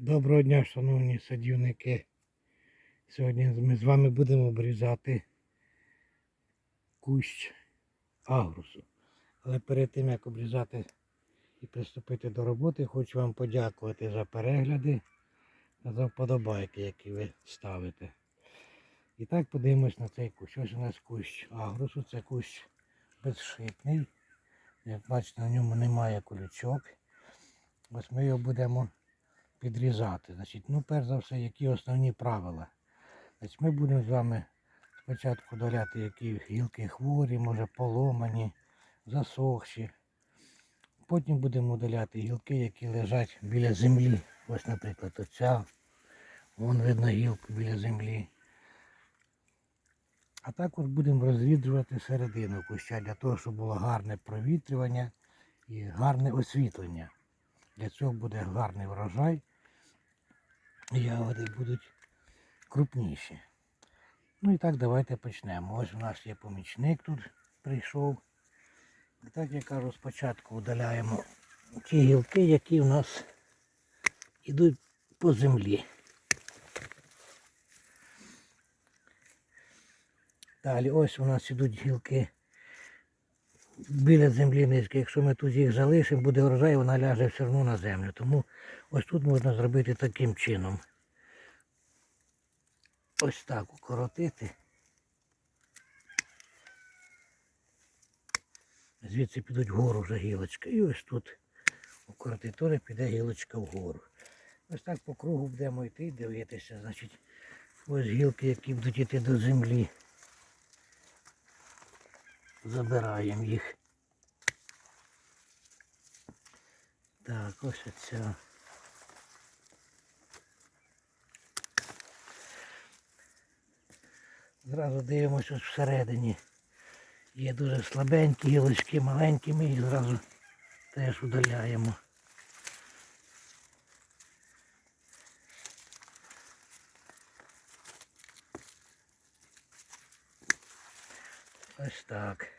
Доброго дня, шановні садівники. Сьогодні ми з вами будемо обрізати кущ агрусу. Але перед тим як обрізати і приступити до роботи, хочу вам подякувати за перегляди та за вподобайки, які ви ставите. І так подивимось на цей кущ. Ось у нас кущ агрусу, це кущ безшипний. Як бачите, на ньому немає колючок. Ось ми його будемо підрізати. Значить, ну, перш за все, які основні правила. Значить, ми будемо з вами спочатку доляти які гілки хворі, може поломані, засохші. Потім будемо удаляти гілки, які лежать біля землі. Ось, наприклад, оця. Вон видно гілку біля землі. А також будемо розвідрювати середину куща для того, щоб було гарне провітрювання і гарне освітлення. Для цього буде гарний врожай. Ягоди будуть крупніші. Ну і так давайте почнемо. Ось у нас є помічник тут прийшов. І так я кажу, спочатку удаляємо ті гілки, які у нас йдуть по землі. Далі ось у нас ідуть гілки біля землі низькі. Якщо ми тут їх залишимо, буде врожай, вона ляже все одно на землю. Тому ось тут можна зробити таким чином. Ось так укоротити. Звідси підуть вгору вже гілочка. І ось тут укоротити теж піде гілочка вгору. Ось так по кругу будемо йти дивитися. Значить, ось гілки, які будуть йти до землі. Забираємо їх. Так, ось оця. Зразу дивимося ось всередині. Є дуже слабенькі гілочки, маленькі, ми їх зразу теж удаляємо. Ось так.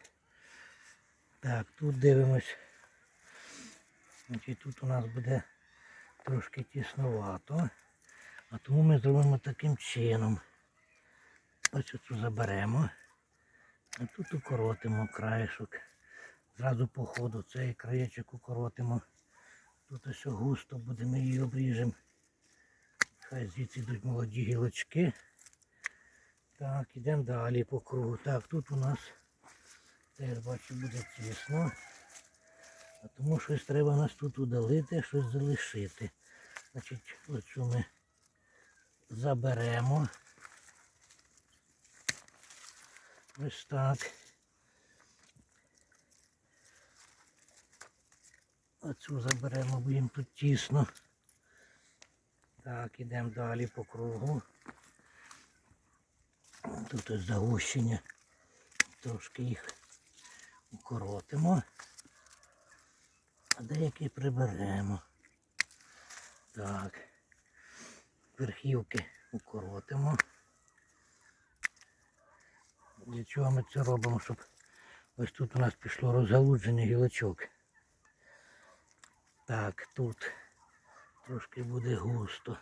Так, тут дивимось. Тут у нас буде трошки тіснувато. А тому ми зробимо таким чином. Ось оцю заберемо. А тут укоротимо краєшок. Зразу по ходу цей краєчок укоротимо. Тут ось густо буде, ми її обріжемо. Хай звідси йдуть молоді гілочки. Так, ідемо далі по кругу. Так, тут у нас теж бачу буде тісно. А тому щось треба нас тут удалити, щось залишити. Значить, оцю ми заберемо. Ось так. Оцю заберемо, бо їм тут тісно. Так, ідемо далі по кругу. Тут ось загущення. Трошки їх укоротимо. А деякі приберемо. Так. Верхівки укоротимо. Для чого ми це робимо, щоб ось тут у нас пішло розгалудження гілочок. Так, тут трошки буде густо.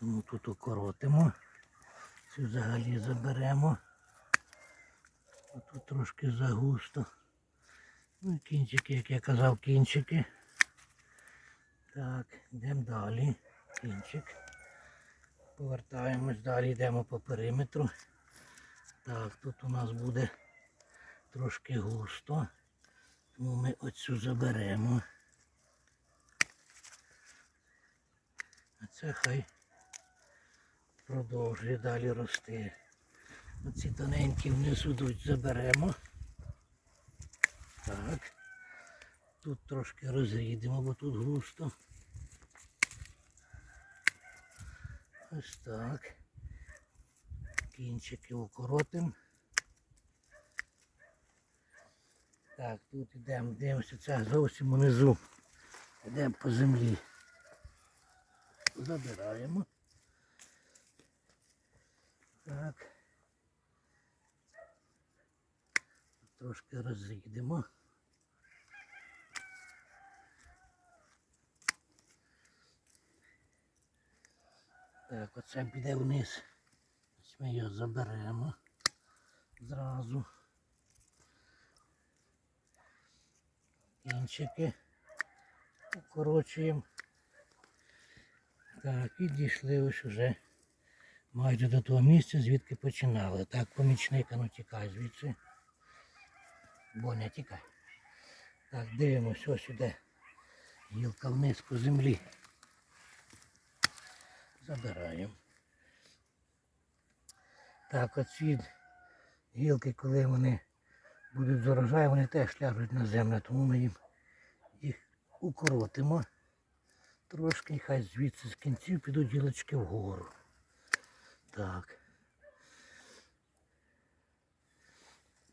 Тому тут укоротимо. Цю взагалі заберемо. А тут трошки загусто. Ну і кінчики, як я казав, кінчики. Так, йдемо далі. Кінчик. Повертаємось далі, йдемо по периметру. Так, тут у нас буде трошки густо. Тому ми оцю заберемо. А це хай продовжує далі рости. Оці тоненькі внизу йдуть, заберемо. Так. Тут трошки розрідимо, бо тут густо. Ось так. Кінчики укоротимо. Так, тут йдемо, дивимося, це зовсім унизу. Йдемо по землі. Забираємо. Так. Трошки розрідимо. Так, оце піде вниз. Ми його заберемо зразу. Кінчики укорочуємо. Так, і дійшли ось уже майже до того місця, звідки починали. Так, помічник, а ну тікай звідси. Боня, тікай. Так, дивимось, ось іде гілка вниз по землі. Забираємо. Так, оці гілки, коли вони будуть з урожаю, вони теж ляжуть на землю, тому ми їм їх укоротимо. Трошки, хай звідси з кінців підуть гілочки вгору. Так.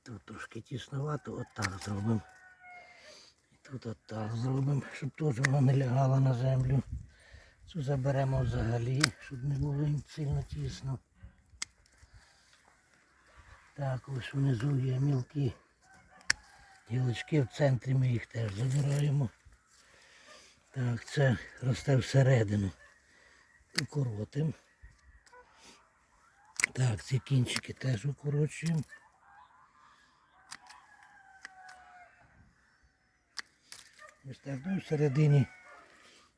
Тут трошки тісновато, отак зробимо. І тут отак зробимо, щоб теж вона не лягала на землю. Цю заберемо взагалі, щоб не було їм сильно тісно. Так, ось внизу є мілкі гілочки, в центрі ми їх теж забираємо. Так, це росте всередину. Укоротимо. Так, ці кінчики теж укорочуємо. Ось так, ну всередині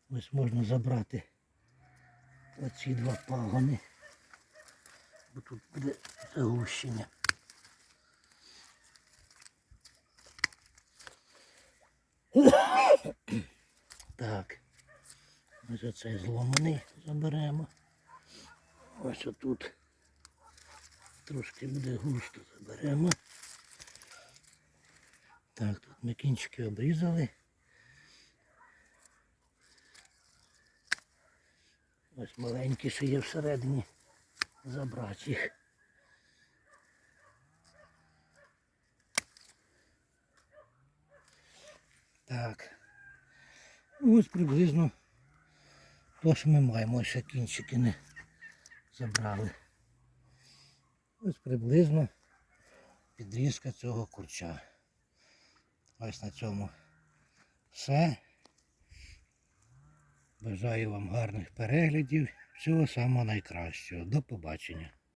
ось можна забрати оці два пагони, бо тут буде загущення. Так, ось оцей зломаний заберемо. Ось отут трошки буде густо заберемо. Так, тут ми кінчики обрізали. Ось маленькі ще є всередині. Забрати їх. Так. Ну, Ось приблизно то, що ми маємо, Ось ще кінчики не забрали. Ось приблизно підрізка цього курча. Ось на цьому все. Бажаю вам гарних переглядів. Всього самого найкращого. До побачення.